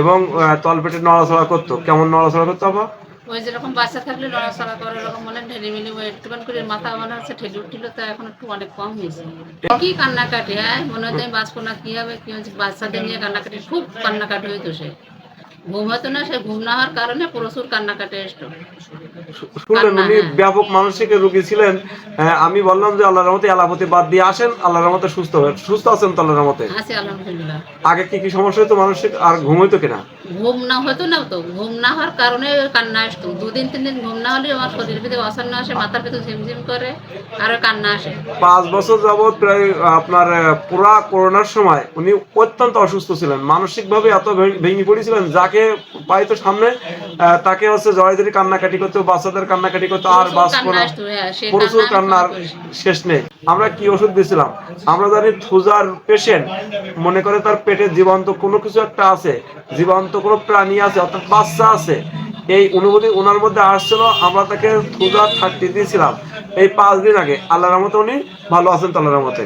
এবং তলপেটে নড়াচড়া করতো। কেমন নড়াচড়া করতো আবার ওই যেরকম বাচ্চা থাকলে নড়াচড়া করে, ওরকম মনে হয় একটুখানি করে মাথা এখন একটু অনেক কম হয়েছে। কি কান্নাকাটি হ্যাঁ? মনে আমি বাঁচবো না, কি হবে? কি হচ্ছে বাচ্চাদের নিয়ে কান্নাকাটি, খুব কান্নাকাটি হইতো সে। ঘুম হতো না সে ঘুম না হওয়ার কারণে প্রচুর কান্নাকাটি আসতো শুনলেন উনি হ্যাঁ। ব্যাপক মানসিক রোগী ছিলেন। আমি বললাম যে আল্লাহর রহমতে এলাপতি বাদ দিয়ে আসেন আল্লাহর রহমতে সুস্থ হয়ে সুস্থ আছেন তো আল্লাহর রহমতে? আছে আলহামদুলিল্লাহ। আগে কি কি সমস্যা হতো মানসিক আর ঘুম হইতো কিনা? ঘুম না হতো না তো ঘুম না হওয়ার কারণে কান্না আসতো। দুদিন তিন দিন ঘুম না হলে আমার শরীরের ভিতরে অসান্ন আসে মাথার ভিতরে ঝিমঝিম করে আর কান্না আসে। পাঁচ বছর যাবৎ প্রায় আপনার পুরা করোনার সময় উনি অত্যন্ত অসুস্থ ছিলেন। মানসিক ভাবে এত ভেঙে পড়েছিলেন যাকে পাইতো সামনে আহ, তাকে হচ্ছে জয়দারি কান্নাকাটি করতো বাচ্চাদের কান্নাকাটি করতো আর বাঁচবো না। হ্যাঁ প্রচুর কান্নার শেষ নেই। আমরা কি ওষুধ দিয়েছিলাম? আমরা জানি থুজার পেশেন্ট মনে করে তার পেটে জীবন্ত কোনো কিছু একটা আছে জীবন্ত কোনো প্রাণী আছে অর্থাৎ বাচ্চা আছে। এই অনুভূতি ওনার মধ্যে আসছিল আমরা তাকে থুজার থার্টি দিয়েছিলাম। এই পাঁচ দিন আগে। আল্লাহর রহমতে উনি ভালো আছেন তো আল্লাহর রহমতে।